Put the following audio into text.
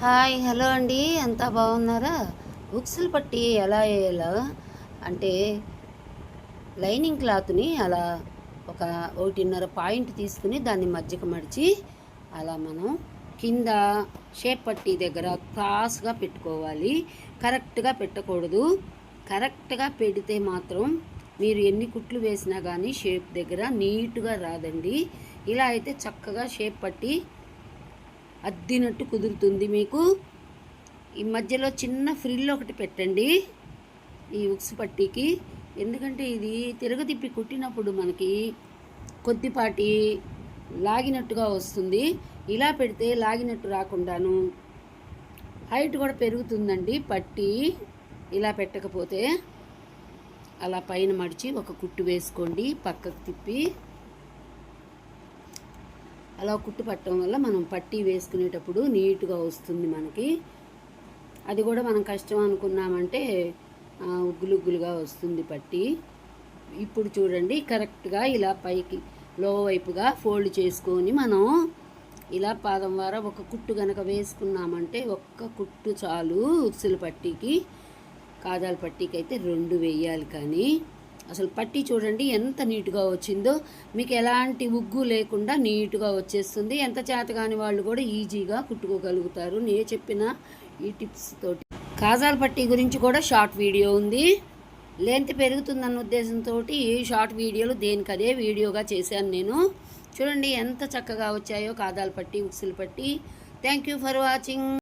Hi hello అండి. అంతా బాగున్నారా? ఉక్సులు పట్టి ఎలా వేయాలో? అంటే లైనింగ్ క్లాత్ని అలా ఒక ఒకటిన్నర పాయింట్ తీసుకుని దాన్ని మధ్యకు మడిచి అలా మనం కింద షేప్ పట్టి దగ్గర క్రాస్గా పెట్టుకోవాలి. కరెక్ట్గా పెట్టకూడదు. కరెక్ట్గా పెడితే మాత్రం మీరు ఎన్ని కుట్లు వేసినా కానీ షేప్ దగ్గర నీట్గా రాదండి. ఇలా అయితే చక్కగా షేప్ పట్టి అద్దినట్టు కుదురుతుంది మీకు. ఈ మధ్యలో చిన్న ఫ్రిల్ ఒకటి పెట్టండి ఈ ఉక్స్ పట్టీకి. ఎందుకంటే ఇది తిరగతిప్పి కుట్టినప్పుడు మనకి కొద్దిపాటి లాగినట్టుగా వస్తుంది. ఇలా పెడితే లాగినట్టు రాకుండాను హైట్ కూడా పెరుగుతుందండి పట్టి. ఇలా పెట్టకపోతే అలా పైన మడిచి ఒక కుట్టు వేసుకోండి పక్కకు తిప్పి. అలా కుట్టు పట్టడం వల్ల మనం పట్టీ వేసుకునేటప్పుడు నీట్గా వస్తుంది మనకి. అది కూడా మనం కష్టం అనుకున్నామంటే ఉగ్గులుగ్గులుగా ఉగ్గులు ఉగ్గులుగా వస్తుంది పట్టి. ఇప్పుడు చూడండి కరెక్ట్గా ఇలా పైకి లో వైపుగా ఫోల్డ్ చేసుకొని మనం ఇలా పాదం ద్వారా ఒక కుట్టు కనుక వేసుకున్నామంటే ఒక్క కుట్టు చాలు ఉక్సుల పట్టీకి కాజాల పట్టీకి అయితే రెండు వేయాలి కానీ. అసలు పట్టీ చూడండి ఎంత నీట్గా వచ్చిందో. మీకు ఎలాంటి ఉగ్గు లేకుండా నీట్గా వచ్చేస్తుంది. ఎంత చేత కాని వాళ్ళు కూడా ఈజీగా కుట్టుకోగలుగుతారు. నేను చెప్పిన ఈ టిప్స్ తోటి. కాజాల పట్టీ గురించి కూడా షార్ట్ వీడియో ఉంది. లెంత్ పెరుగుతుందన్న ఉద్దేశంతో ఈ షార్ట్ వీడియోలు దేనికదే వీడియోగా చేశాను నేను. చూడండి ఎంత చక్కగా వచ్చాయో కాదాలు పట్టి ఉక్సులు పట్టి. Thank you for watching.